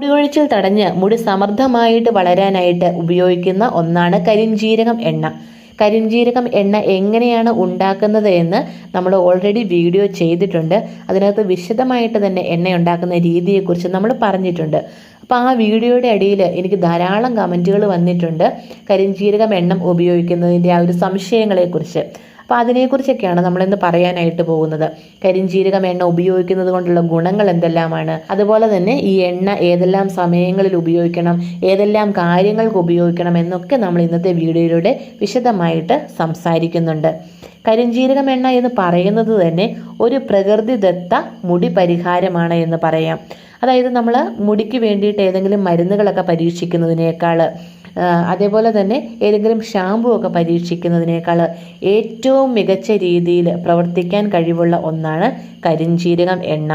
മുടികൊഴിച്ചിൽ തടഞ്ഞ് മുടി സമർത്ഥമായിട്ട് വളരാനായിട്ട് ഉപയോഗിക്കുന്ന ഒന്നാണ് കരിഞ്ജീരകം എണ്ണ. കരിഞ്ജീരകം എണ്ണ എങ്ങനെയാണ് ഉണ്ടാക്കുന്നത് എന്ന് നമ്മൾ ഓൾറെഡി വീഡിയോ ചെയ്തിട്ടുണ്ട്. അതിനകത്ത് വിശദമായിട്ട് തന്നെ എണ്ണ ഉണ്ടാക്കുന്ന രീതിയെക്കുറിച്ച് നമ്മൾ പറഞ്ഞിട്ടുണ്ട്. അപ്പോൾ ആ വീഡിയോയുടെ അടിയിൽ എനിക്ക് ധാരാളം കമന്റുകൾ വന്നിട്ടുണ്ട്. കരിഞ്ജീരകം എണ്ണം ഉപയോഗിക്കുന്നതിന്റെ ആ ഒരു സംശയങ്ങളെക്കുറിച്ച്. അപ്പോൾ അതിനെക്കുറിച്ചൊക്കെയാണ് നമ്മളിന്ന് പറയാനായിട്ട് പോകുന്നത്. കരിഞ്ജീരകം എണ്ണ ഉപയോഗിക്കുന്നത് കൊണ്ടുള്ള ഗുണങ്ങൾ എന്തെല്ലാമാണ്? അതുപോലെ തന്നെ ഈ എണ്ണ ഏതെല്ലാം സമയങ്ങളിൽ ഉപയോഗിക്കണം ഏതെല്ലാം കാര്യങ്ങൾക്ക് ഉപയോഗിക്കണം എന്നൊക്കെ നമ്മൾ ഇന്നത്തെ വീഡിയോയിലൂടെ വിശദമായിട്ട് സംസാരിക്കുന്നുണ്ട്. കരിഞ്ജീരകം എണ്ണ എന്ന് പറയുന്നത് തന്നെ ഒരു പ്രകൃതിദത്ത മുടി പരിഹാരമാണ് എന്ന് പറയാം. അതായത് നമ്മൾ മുടിക്ക് വേണ്ടിയിട്ട് ഏതെങ്കിലും മരുന്നുകളൊക്കെ പരീക്ഷിക്കുന്നതിനേക്കാൾ അതേപോലെ തന്നെ ഏതെങ്കിലും ഷാമ്പു ഒക്കെ പരീക്ഷിക്കുന്നതിനേക്കാൾ ഏറ്റവും മികച്ച രീതിയിൽ പ്രവർത്തിക്കാൻ കഴിവുള്ള ഒന്നാണ് കരിഞ്ജീരകം എണ്ണ.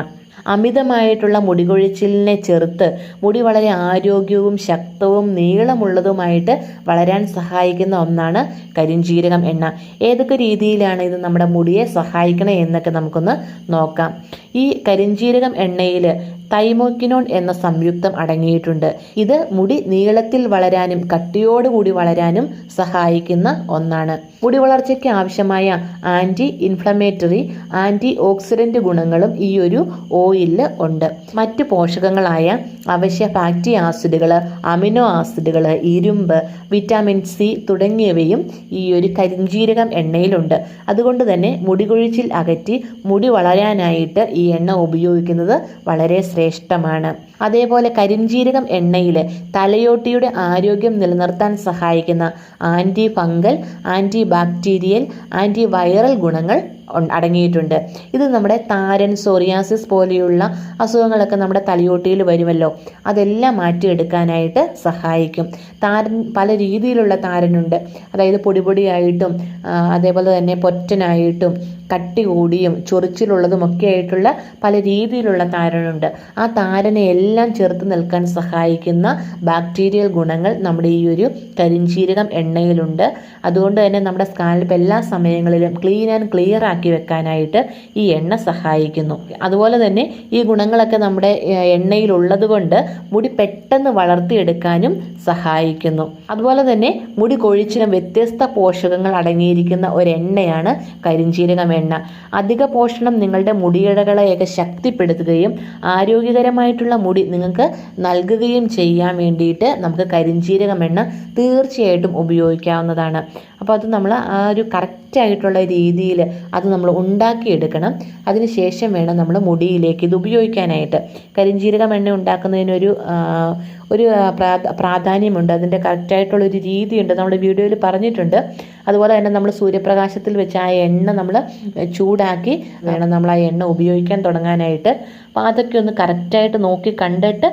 അമിതമായിട്ടുള്ള മുടികൊഴിച്ചിലിനെ ചെറുത്ത് മുടി വളരെ ആരോഗ്യവും ശക്തവും നീളമുള്ളതുമായിട്ട് വളരാൻ സഹായിക്കുന്ന ഒന്നാണ് കരിഞ്ജീരകം എണ്ണ. ഏതൊക്കെ രീതിയിലാണ് ഇത് നമ്മുടെ മുടിയെ സഹായിക്കണേ എന്നൊക്കെ നമുക്കൊന്ന് നോക്കാം. ഈ കരിഞ്ജീരകം എണ്ണയിൽ തൈമോക്കിനോൺ എന്ന സംയുക്തം അടങ്ങിയിട്ടുണ്ട്. ഇത് മുടി നീളത്തിൽ വളരാനും കട്ടിയോടുകൂടി വളരാനും സഹായിക്കുന്ന ഒന്നാണ്. മുടി വളർച്ചയ്ക്ക് ആവശ്യമായ ആന്റി ഇൻഫ്ലമേറ്ററി ആന്റി ഓക്സിഡന്റ് ഗുണങ്ങളും ഈ ഒരു ഓയിലിൽ ഉണ്ട്. മറ്റ് പോഷകങ്ങളായ അവശ്യ ഫാറ്റി ആസിഡുകൾ അമിനോ ആസിഡുകൾ ഇരുമ്പ് വിറ്റാമിൻ സി തുടങ്ങിയവയും ഈ ഒരു കരിഞ്ജീരകം എണ്ണയിലുണ്ട്. അതുകൊണ്ട് തന്നെ മുടികൊഴിച്ചിൽ അകറ്റി മുടി വളരാനായിട്ട് ഈ എണ്ണ ഉപയോഗിക്കുന്നത് വളരെ ശ്രേഷ്ഠമാണ്. അതേപോലെ കരിഞ്ജീരകം എണ്ണയിൽ തലയോട്ടിയുടെ ആരോഗ്യം നിലനിർത്താൻ സഹായിക്കുന്ന anti fungal anti bacterial anti viral ഗുണങ്ങൾ അടങ്ങിയിട്ടുണ്ട്. ഇത് നമ്മുടെ താരൻ സോറിയാസിസ് പോലെയുള്ള അസുഖങ്ങളൊക്കെ നമ്മുടെ തലയോട്ടിയിൽ വരുമല്ലോ. അതെല്ലാം മാറ്റിയെടുക്കാനായിട്ട് സഹായിക്കും. താരൻ പല രീതിയിലുള്ള താരനുണ്ട്. അതായത് പൊടിപൊടിയായിട്ടും അതേപോലെ തന്നെ പൊറ്റനായിട്ടും കട്ടി കൂടിയും ചൊറിച്ചിലുള്ളതും ഒക്കെ ആയിട്ടുള്ള പല രീതിയിലുള്ള താരനുണ്ട്. ആ താരനെ എല്ലാം ചെറുത്ത് നിൽക്കാൻ സഹായിക്കുന്ന ബാക്ടീരിയൽ ഗുണങ്ങൾ നമ്മുടെ ഈ ഒരു കരിഞ്ചീരകം എണ്ണയിലുണ്ട്. അതുകൊണ്ട് തന്നെ നമ്മുടെ സ്കാൽപ്പ് എല്ലാ സമയങ്ങളിലും ക്ലീൻ ആൻഡ് ക്ലിയർ ആക്കി വെക്കാനായിട്ട് ഈ എണ്ണ സഹായിക്കുന്നു. അതുപോലെ തന്നെ ഈ ഗുണങ്ങളൊക്കെ നമ്മുടെ എണ്ണയിലുള്ളത് കൊണ്ട് മുടി പെട്ടെന്ന് വളർത്തിയെടുക്കാനും സഹായിക്കുന്നു. അതുപോലെ തന്നെ മുടി കൊഴിച്ചിലും വ്യത്യസ്ത പോഷകങ്ങൾ അടങ്ങിയിരിക്കുന്ന ഒരു എണ്ണയാണ് കരിഞ്ചീരകം എണ്ണ. അധിക പോഷണം നിങ്ങളുടെ മുടിയിഴകളെയൊക്കെ ശക്തിപ്പെടുത്തുകയും ആരോഗ്യകരമായിട്ടുള്ള മുടി നിങ്ങൾക്ക് നൽകുകയും ചെയ്യാൻ വേണ്ടിയിട്ട് നമുക്ക് കരിഞ്ചീരകം എണ്ണ തീർച്ചയായിട്ടും ഉപയോഗിക്കാവുന്നതാണ്. അപ്പോൾ അത് നമ്മൾ ആ ഒരു കറക്റ്റായിട്ടുള്ള രീതിയിൽ അത് നമ്മൾ ഉണ്ടാക്കിയെടുക്കണം. അതിനുശേഷം വേണം നമ്മൾ മുടിയിലേക്ക് ഇത് ഉപയോഗിക്കാനായിട്ട്. കരിഞ്ജീരകം എണ്ണ ഉണ്ടാക്കുന്നതിനൊരു ഒരു പ്രാധാന്യമുണ്ട്. അതിന്റെ കറക്റ്റായിട്ടുള്ള ഒരു രീതിയുണ്ട്. നമ്മുടെ വീഡിയോയിൽ പറഞ്ഞിട്ടുണ്ട്. അതുപോലെ തന്നെ നമ്മൾ സൂര്യപ്രകാശത്തിൽ വെച്ച് ആ എണ്ണ നമ്മൾ ചൂടാക്കി വേണം നമ്മൾ ആ എണ്ണ ഉപയോഗിക്കാൻ തുടങ്ങാനായിട്ട്. അപ്പോൾ അതൊക്കെ ഒന്ന് കറക്റ്റായിട്ട് നോക്കി കണ്ടിട്ട്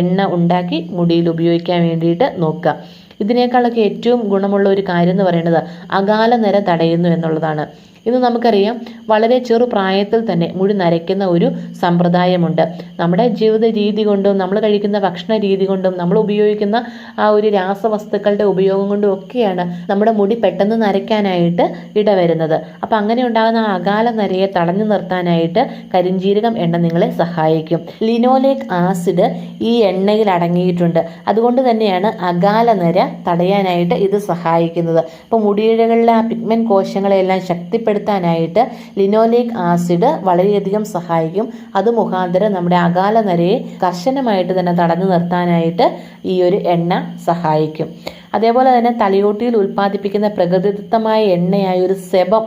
എണ്ണ ഉണ്ടാക്കി മുടിയിൽ ഉപയോഗിക്കാൻ വേണ്ടിയിട്ട് നോക്കുക. ഇതിനേക്കാളൊക്കെ ഏറ്റവും ഗുണമുള്ള ഒരു കാര്യം എന്ന് പറയുന്നത് അകാല നിര തടയുന്നു എന്നുള്ളതാണ്. ഇന്ന് നമുക്കറിയാം വളരെ ചെറു പ്രായത്തിൽ തന്നെ മുടി നരയ്ക്കുന്ന ഒരു സമ്പ്രദായമുണ്ട്. നമ്മുടെ ജീവിത രീതി കൊണ്ടും നമ്മൾ കഴിക്കുന്ന ഭക്ഷണ രീതി കൊണ്ടും നമ്മൾ ഉപയോഗിക്കുന്ന ആ ഒരു രാസവസ്തുക്കളുടെ ഉപയോഗം കൊണ്ടും ഒക്കെയാണ് നമ്മുടെ മുടി പെട്ടെന്ന് നരയ്ക്കാനായിട്ട് ഇടവരുന്നത്. അപ്പം അങ്ങനെ ഉണ്ടാകുന്ന അകാല നരയെ തടഞ്ഞു നിർത്താനായിട്ട് കരിഞ്ജീരകം എണ്ണ നിങ്ങളെ സഹായിക്കും. ലിനോലേക്ക് ആസിഡ് ഈ എണ്ണയിൽ അടങ്ങിയിട്ടുണ്ട്. അതുകൊണ്ട് തന്നെയാണ് അകാല നര തടയാനായിട്ട് ഇത് സഹായിക്കുന്നത്. അപ്പോൾ മുടിയിഴകളിലെ ആ പിഗ്മെന്റ് കോശങ്ങളെല്ലാം ശക്തിപ്പെടുത്തി ശക്തിപ്പെടുത്താനായിട്ട് ലിനോലിക് ആസിഡ് വളരെയധികം സഹായിക്കും. അത് മുഖാന്തരം നമ്മുടെ അകാല നരയെ കർശനമായിട്ട് തന്നെ തടഞ്ഞു നിർത്താനായിട്ട് ഈ ഒരു എണ്ണ സഹായിക്കും. അതേപോലെ തന്നെ തലയോട്ടിയിൽ ഉൽപ്പാദിപ്പിക്കുന്ന പ്രകൃതിദത്തമായ എണ്ണയായ ഒരു സെബം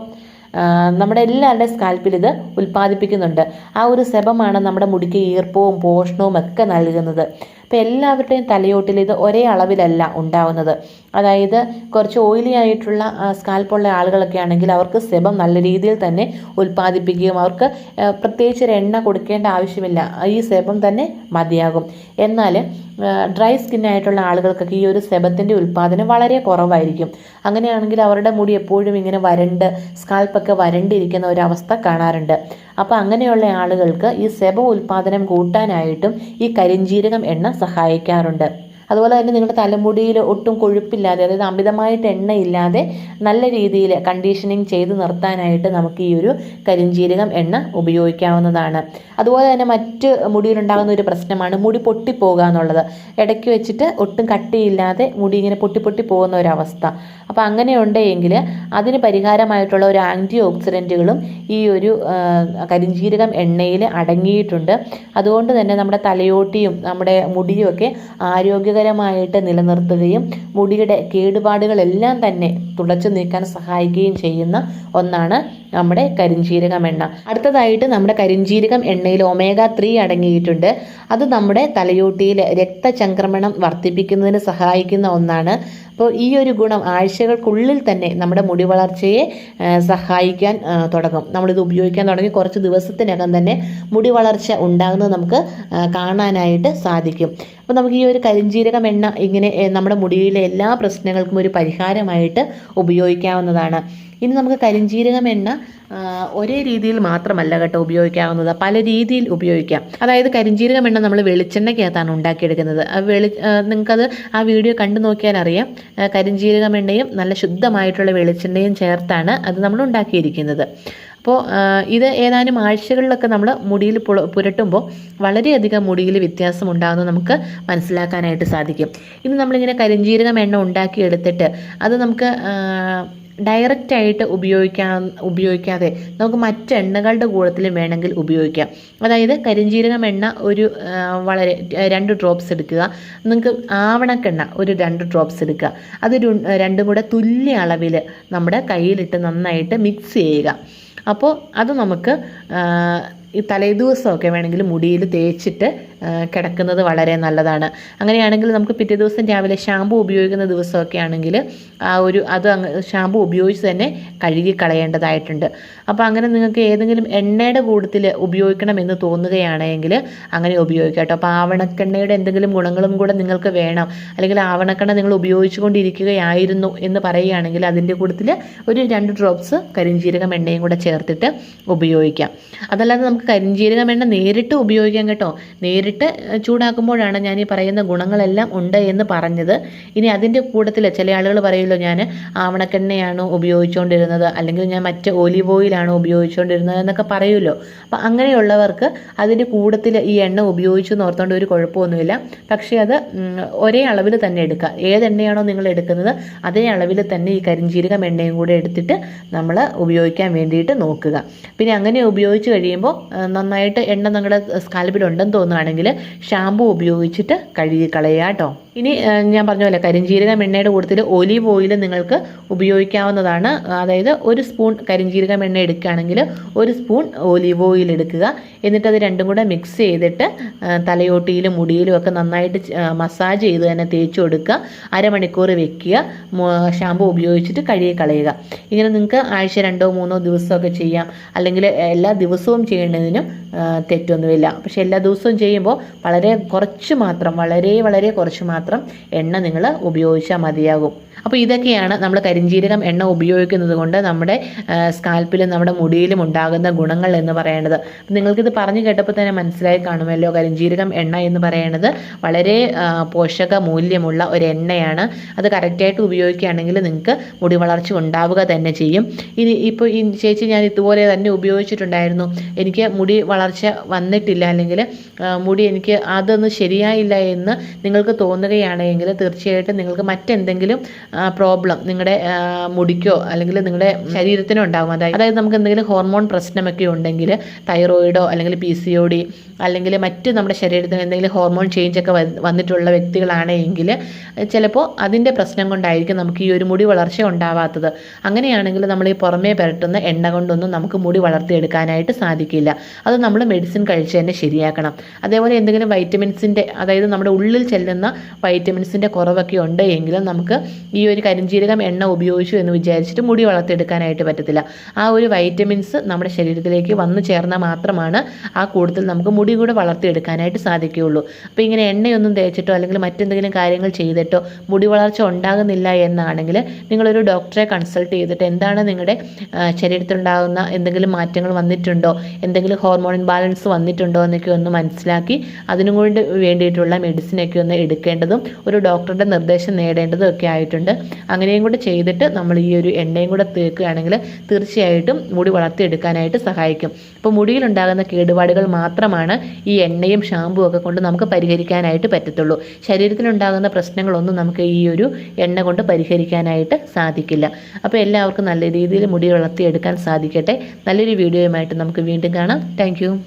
നമ്മുടെ എല്ലാവരുടെ സ്കാൽപ്പിൽ ഇത് ഉൽപ്പാദിപ്പിക്കുന്നുണ്ട്. ആ ഒരു സെബമാണ് നമ്മുടെ മുടിക്ക് ഈർപ്പവും പോഷണവും ഒക്കെ നൽകുന്നത്. അപ്പോൾ എല്ലാവരുടെയും തലയോട്ടിൽ ഇത് ഒരേ അളവിലല്ല ഉണ്ടാവുന്നത്. അതായത് കുറച്ച് ഓയിലി ആയിട്ടുള്ള സ്കാൽപ്പുള്ള ആളുകളൊക്കെ ആണെങ്കിൽ അവർക്ക് സെബം നല്ല രീതിയിൽ തന്നെ ഉൽപ്പാദിപ്പിക്കുകയും അവർക്ക് പ്രത്യേകിച്ച് ഒരു എണ്ണ കൊടുക്കേണ്ട ആവശ്യമില്ല. ഈ സെബം തന്നെ മതിയാകും. എന്നാൽ ഡ്രൈ സ്കിന്നായിട്ടുള്ള ആളുകൾക്കൊക്കെ ഈ ഒരു സെബത്തിന്റെ ഉൽപ്പാദനം വളരെ കുറവായിരിക്കും. അങ്ങനെയാണെങ്കിൽ അവരുടെ മുടി എപ്പോഴും ഇങ്ങനെ വരണ്ട് സ്കാൽപ്പൊക്കെ വരണ്ടിരിക്കുന്ന ഒരവസ്ഥ കാണാറുണ്ട്. അപ്പോൾ അങ്ങനെയുള്ള ആളുകൾക്ക് ഈ സെബ ഉൽപ്പാദനം കൂട്ടാനായിട്ടും ഈ കരിഞ്ജീരകം എണ്ണ സഹായിക്കാറുണ്ട്. അതുപോലെ തന്നെ നിങ്ങളുടെ തലമുടിയിൽ ഒട്ടും കൊഴുപ്പില്ലാതെ അതായത് അമിതമായിട്ട് എണ്ണയില്ലാതെ നല്ല രീതിയിൽ കണ്ടീഷനിങ് ചെയ്ത് നിർത്താനായിട്ട് നമുക്ക് ഈ ഒരു കരിഞ്ജീരകം എണ്ണ ഉപയോഗിക്കാവുന്നതാണ്. അതുപോലെ തന്നെ മറ്റ് മുടിയിലുണ്ടാകുന്ന ഒരു പ്രശ്നമാണ് മുടി പൊട്ടിപ്പോകുക എന്നുള്ളത്. ഇടയ്ക്ക് വെച്ചിട്ട് ഒട്ടും കട്ടിയില്ലാതെ മുടി ഇങ്ങനെ പൊട്ടി പൊട്ടി പോകുന്ന ഒരവസ്ഥ അപ്പോൾ അങ്ങനെ ഉണ്ടെങ്കിൽ അതിന് പരിഹാരമായിട്ടുള്ള ഒരു ആന്റി ഓക്സിഡന്റുകളും ഈ ഒരു കരിഞ്ചീരകം എണ്ണയിൽ അടങ്ങിയിട്ടുണ്ട്. അതുകൊണ്ട് തന്നെ നമ്മുടെ തലയോട്ടിയും നമ്മുടെ മുടിയും ഒക്കെ ആരോഗ്യകരമായിട്ട് നിലനിർത്തുകയും മുടിയുടെ കേടുപാടുകളെല്ലാം തന്നെ തുടച്ചു നീക്കാൻ സഹായിക്കുകയും ചെയ്യുന്ന ഒന്നാണ് നമ്മുടെ കരിഞ്ജീരകം എണ്ണ. അടുത്തതായിട്ട് നമ്മുടെ കരിഞ്ജീരകം എണ്ണയിൽ ഒമേഗ ത്രീ അടങ്ങിയിട്ടുണ്ട്. അത് നമ്മുടെ തലയോട്ടിയിൽ രക്തചംക്രമണം വർദ്ധിപ്പിക്കുന്നതിന് സഹായിക്കുന്ന ഒന്നാണ്. അപ്പോൾ ഈ ഒരു ഗുണം ആഴ്ചകൾക്കുള്ളിൽ തന്നെ നമ്മുടെ മുടി വളർച്ചയെ സഹായിക്കാൻ തുടങ്ങും. നമ്മളിത് ഉപയോഗിക്കാൻ തുടങ്ങി കുറച്ച് ദിവസത്തിനകം തന്നെ മുടി വളർച്ച ഉണ്ടാകുന്നത് നമുക്ക് കാണാനായിട്ട് സാധിക്കും. അപ്പോൾ നമുക്ക് ഈ ഒരു കരിഞ്ജീരകം എണ്ണ ഇങ്ങനെ നമ്മുടെ മുടിയിലെ എല്ലാ പ്രശ്നങ്ങൾക്കും ഒരു പരിഹാരമായിട്ട് ഉപയോഗിക്കാവുന്നതാണ്. ഇനി നമുക്ക് കരിഞ്ജീരകം എണ്ണ ഒരേ രീതിയിൽ മാത്രമല്ല കേട്ടോ ഉപയോഗിക്കാവുന്നത്. പല രീതിയിൽ ഉപയോഗിക്കാം. അതായത് കരിഞ്ജീരകം എണ്ണ നമ്മൾ വെളിച്ചെണ്ണയ്ക്കകത്താണ് ഉണ്ടാക്കിയെടുക്കുന്നത്. വെളി നിങ്ങൾക്കത് ആ വീഡിയോ കണ്ടു നോക്കിയാൽ അറിയാം. കരിഞ്ജീരകം എണ്ണയും നല്ല ശുദ്ധമായിട്ടുള്ള വെളിച്ചെണ്ണയും ചേർത്താണ് അത് നമ്മൾ ഉണ്ടാക്കിയിരിക്കുന്നത്. അപ്പോൾ ഇത് ഏതാനും ആഴ്ചകളിലൊക്കെ നമ്മൾ മുടിയിൽ പുരട്ടുമ്പോൾ വളരെയധികം മുടിയിൽ വ്യത്യാസം ഉണ്ടാകുന്നത് നമുക്ക് മനസ്സിലാക്കാനായിട്ട് സാധിക്കും. ഇനി നമ്മളിങ്ങനെ കരിഞ്ജീരകം എണ്ണ ഉണ്ടാക്കി എടുത്തിട്ട് അത് നമുക്ക് ഡയറക്റ്റ് ആയിട്ട് ഉപയോഗിക്കാൻ ഉപയോഗിക്കാതെ നമുക്ക് മറ്റ് എണ്ണകളുടെ കൂടത്തിലും വേണമെങ്കിൽ ഉപയോഗിക്കാം. അതായത് കരിഞ്ജീരകം എണ്ണ ഒരു വളരെ രണ്ട് ഡ്രോപ്സ് എടുക്കുക. നിങ്ങൾക്ക് ആവണക്കെണ്ണ ഒരു രണ്ട് ഡ്രോപ്സ് എടുക്കുക. അത് രണ്ടും കൂടെ തുല്യ അളവിൽ നമ്മുടെ കയ്യിലിട്ട് നന്നായിട്ട് മിക്സ് ചെയ്യുക. അപ്പോൾ അത് നമുക്ക് ഈ തലേദിവസമൊക്കെ വേണമെങ്കിൽ മുടിയിൽ തേച്ചിട്ട് കിടക്കുന്നത് വളരെ നല്ലതാണ്. അങ്ങനെയാണെങ്കിൽ നമുക്ക് പിറ്റേ ദിവസം രാവിലെ ഷാമ്പു ഉപയോഗിക്കുന്ന ദിവസമൊക്കെ ആണെങ്കിൽ ആ ഒരു അത് ഷാമ്പു ഉപയോഗിച്ച് തന്നെ കഴുകി കളയേണ്ടതായിട്ടുണ്ട്. അപ്പോൾ അങ്ങനെ നിങ്ങൾക്ക് ഏതെങ്കിലും എണ്ണയുടെ കൂട്ടത്തിൽ ഉപയോഗിക്കണമെന്ന് തോന്നുകയാണെങ്കിൽ അങ്ങനെ ഉപയോഗിക്കാം കേട്ടോ. അപ്പോൾ ആവണക്കെണ്ണയുടെ എന്തെങ്കിലും ഗുണങ്ങളും കൂടെ നിങ്ങൾക്ക് വേണം. അല്ലെങ്കിൽ ആവണക്കെണ്ണ നിങ്ങൾ ഉപയോഗിച്ചുകൊണ്ടിരിക്കുകയായിരുന്നു എന്ന് പറയുകയാണെങ്കിൽ അതിന്റെ കൂട്ടത്തിൽ ഒരു രണ്ട് ഡ്രോപ്സ് കരിഞ്ജീരകം എണ്ണയും കൂടെ ചേർത്തിട്ട് ഉപയോഗിക്കാം. അതല്ലാതെ നമുക്ക് കരിഞ്ജീരകം വേണ്ട നേരിട്ട് ഉപയോഗിക്കാം കേട്ടോ. നേരിട്ട് ചൂടാക്കുമ്പോഴാണ് ഞാൻ ഈ പറയുന്ന ഗുണങ്ങളെല്ലാം ഉണ്ട് എന്ന് പറഞ്ഞത്. ഇനി അതിന്റെ കൂട്ടത്തിൽ ചില ആളുകൾ പറയുമല്ലോ ഞാൻ ആവണക്കെണ്ണയാണ് ഉപയോഗിച്ചുകൊണ്ടിരുന്നത് അല്ലെങ്കിൽ ഞാൻ മറ്റ് ഒലിവ് ഓയിലാണ് ഉപയോഗിച്ചുകൊണ്ടിരുന്നത് എന്നൊക്കെ പറയുമല്ലോ. അപ്പം അങ്ങനെയുള്ളവർക്ക് അതിന്റെ കൂട്ടത്തിൽ ഈ എണ്ണ ഉപയോഗിച്ചു നോർത്തോണ്ട് ഒരു കുഴപ്പമൊന്നുമില്ല. പക്ഷേ അത് ഒരേ അളവിൽ തന്നെ എടുക്കുക. ഏത് എണ്ണയാണോ നിങ്ങൾ എടുക്കുന്നത് അതേ അളവിൽ തന്നെ ഈ കരിഞ്ജീരകം എണ്ണയും കൂടെ എടുത്തിട്ട് നമ്മൾ ഉപയോഗിക്കാൻ വേണ്ടിയിട്ട് നോക്കുക. പിന്നെ അങ്ങനെ ഉപയോഗിച്ച് കഴിയുമ്പോൾ നന്നായിട്ട് എണ്ണ നിങ്ങളുടെ സ്കാൽപ്പിലുണ്ടെന്ന് തോന്നുകയാണെങ്കിൽ ഷാമ്പു ഉപയോഗിച്ചിട്ട് കഴുകി കളയുക കേട്ടോ. ഇനി ഞാൻ പറഞ്ഞ പോലെ കരിഞ്ജീരകം എണ്ണയുടെ കൂട്ടത്തിൽ ഒലിവ് ഓയിൽ നിങ്ങൾക്ക് ഉപയോഗിക്കാവുന്നതാണ്. അതായത് ഒരു സ്പൂൺ കരിഞ്ജീരകം എണ്ണ എടുക്കുകയാണെങ്കിൽ ഒരു സ്പൂൺ ഒലിവ് ഓയിൽ എടുക്കുക. എന്നിട്ട് അത് രണ്ടും കൂടെ മിക്സ് ചെയ്തിട്ട് തലയോട്ടിയിലും മുടിയിലും ഒക്കെ നന്നായിട്ട് മസാജ് ചെയ്ത് തന്നെ തേച്ച് കൊടുക്കുക. അരമണിക്കൂർ വെക്കുക. ഷാമ്പു ഉപയോഗിച്ചിട്ട് കഴുകി കളയുക. ഇങ്ങനെ നിങ്ങൾക്ക് ആഴ്ച രണ്ടോ മൂന്നോ ദിവസമൊക്കെ ചെയ്യാം. അല്ലെങ്കിൽ എല്ലാ ദിവസവും ചെയ്യേണ്ടതിനും തെറ്റൊന്നുമില്ല. പക്ഷെ എല്ലാ ദിവസവും ചെയ്യുമ്പോൾ വളരെ കുറച്ച് മാത്രം വളരെ വളരെ കുറച്ച് മാത്രം എണ്ണ നിങ്ങൾ ഉപയോഗിച്ചാൽ മതിയാകും. അപ്പോൾ ഇതൊക്കെയാണ് നമ്മൾ കരിഞ്ജീരകം എണ്ണ ഉപയോഗിക്കുന്നത് കൊണ്ട് നമ്മുടെ സ്കാൽപ്പിലും നമ്മുടെ മുടിയിലും ഉണ്ടാകുന്ന ഗുണങ്ങൾ എന്ന് അപ്പോൾ നിങ്ങൾക്കിത് പറഞ്ഞു കേട്ടപ്പോൾ തന്നെ മനസ്സിലായി കാണുമല്ലോ. കരിഞ്ജീരകം എണ്ണ എന്ന് പറയുന്നത് വളരെ പോഷക മൂല്യമുള്ള ഒരു എണ്ണയാണ്. അത് കറക്റ്റായിട്ട് ഉപയോഗിക്കുകയാണെങ്കിൽ നിങ്ങൾക്ക് മുടി വളർച്ച ഉണ്ടാവുക തന്നെ ചെയ്യും. ഇനി ഇപ്പോൾ ഈ ചേച്ചി ഞാൻ ഇതുപോലെ തന്നെ ഉപയോഗിച്ചിട്ടുണ്ടായിരുന്നു. എനിക്ക് മുടി വളർച്ച വന്നിട്ടില്ല അല്ലെങ്കിൽ മുടി എനിക്ക് അതൊന്നും ശരിയായില്ല എന്ന് നിങ്ങൾക്ക് തോന്നുകയാണെങ്കിൽ തീർച്ചയായിട്ടും നിങ്ങൾക്ക് മറ്റെന്തെങ്കിലും പ്രോബ്ലം നിങ്ങളുടെ മുടിക്കോ അല്ലെങ്കിൽ നിങ്ങളുടെ ശരീരത്തിനോ ഉണ്ടാകും അതായത് അതായത് നമുക്ക് എന്തെങ്കിലും ഹോർമോൺ പ്രശ്നമൊക്കെ ഉണ്ടെങ്കിൽ തൈറോയിഡോ അല്ലെങ്കിൽ പി സി ഒ ഡി അല്ലെങ്കിൽ മറ്റ് നമ്മുടെ ശരീരത്തിന് എന്തെങ്കിലും ഹോർമോൺ ചേഞ്ച് ഒക്കെ വന്നിട്ടുള്ള വ്യക്തികളാണെങ്കിൽ ചിലപ്പോൾ അതിന്റെ പ്രശ്നം കൊണ്ടായിരിക്കും നമുക്ക് ഈ ഒരു മുടി വളർച്ച ഉണ്ടാവാത്തത്. അങ്ങനെയാണെങ്കിൽ നമ്മൾ ഈ പുറമേ പെരട്ടുന്ന എണ്ണ കൊണ്ടൊന്നും നമുക്ക് മുടി വളർത്തിയെടുക്കാനായിട്ട് സാധിക്കില്ല. അത് നമ്മൾ മെഡിസിൻ കഴിച്ച് തന്നെ ശരിയാക്കണം. അതേപോലെ എന്തെങ്കിലും വൈറ്റമിൻസിന്റെ അതായത് നമ്മുടെ ഉള്ളിൽ ചെല്ലുന്ന വൈറ്റമിൻസിന്റെ കുറവൊക്കെ ഉണ്ട് എങ്കിലും നമുക്ക് ഈ ഒരു കരിഞ്ജീരകം എണ്ണ ഉപയോഗിച്ചു എന്ന് വിചാരിച്ചിട്ട് മുടി വളർത്തിയെടുക്കാനായിട്ട് പറ്റത്തില്ല. ആ ഒരു വൈറ്റമിൻസ് നമ്മുടെ ശരീരത്തിലേക്ക് വന്നു ചേർന്നാൽ മാത്രമാണ് ആ കൂടുതൽ നമുക്ക് മുടി കൂടെ വളർത്തിയെടുക്കാനായിട്ട് സാധിക്കുകയുള്ളൂ. അപ്പോൾ ഇങ്ങനെ എണ്ണയൊന്നും തേച്ചിട്ടോ അല്ലെങ്കിൽ മറ്റെന്തെങ്കിലും കാര്യങ്ങൾ ചെയ്തിട്ടോ മുടി വളർച്ച ഉണ്ടാകുന്നില്ല എന്നാണെങ്കിൽ നിങ്ങളൊരു ഡോക്ടറെ കൺസൾട്ട് ചെയ്തിട്ട് എന്താണ് നിങ്ങളുടെ ശരീരത്തിലുണ്ടാകുന്ന എന്തെങ്കിലും മാറ്റങ്ങൾ വന്നിട്ടുണ്ടോ? എന്തെങ്കിലും ഹോർമോൺ ഇൻബാലൻസ് വന്നിട്ടുണ്ടോ എന്നൊക്കെ ഒന്ന് മനസ്സിലാക്കി അതിനും കൊണ്ട് വേണ്ടിയിട്ടുള്ള മെഡിസിനൊക്കെ ഒന്ന് എടുക്കേണ്ടത് എടുക്കേണ്ടതും ഒരു ഡോക്ടറുടെ നിർദ്ദേശം നേടേണ്ടതും ഒക്കെ ആയിട്ടുണ്ട്. അങ്ങനെയും കൂടെ ചെയ്തിട്ട് നമ്മൾ ഈ ഒരു എണ്ണയും കൂടെ തേക്കുകയാണെങ്കിൽ തീർച്ചയായിട്ടും മുടി വളർത്തിയെടുക്കാനായിട്ട് സഹായിക്കും. അപ്പോൾ മുടിയിലുണ്ടാകുന്ന കേടുപാടുകൾ മാത്രമാണ് ഈ എണ്ണയും ഷാമ്പുവും ഒക്കെ കൊണ്ട് നമുക്ക് പരിഹരിക്കാനായിട്ട് പറ്റത്തുള്ളൂ. ശരീരത്തിലുണ്ടാകുന്ന പ്രശ്നങ്ങളൊന്നും നമുക്ക് ഈ ഒരു എണ്ണ കൊണ്ട് പരിഹരിക്കാനായിട്ട് സാധിക്കില്ല. അപ്പോൾ എല്ലാവർക്കും നല്ല രീതിയിൽ മുടി വളർത്തിയെടുക്കാൻ സാധിക്കട്ടെ. നല്ലൊരു വീഡിയോയുമായിട്ട് നമുക്ക് വീണ്ടും കാണാം. താങ്ക്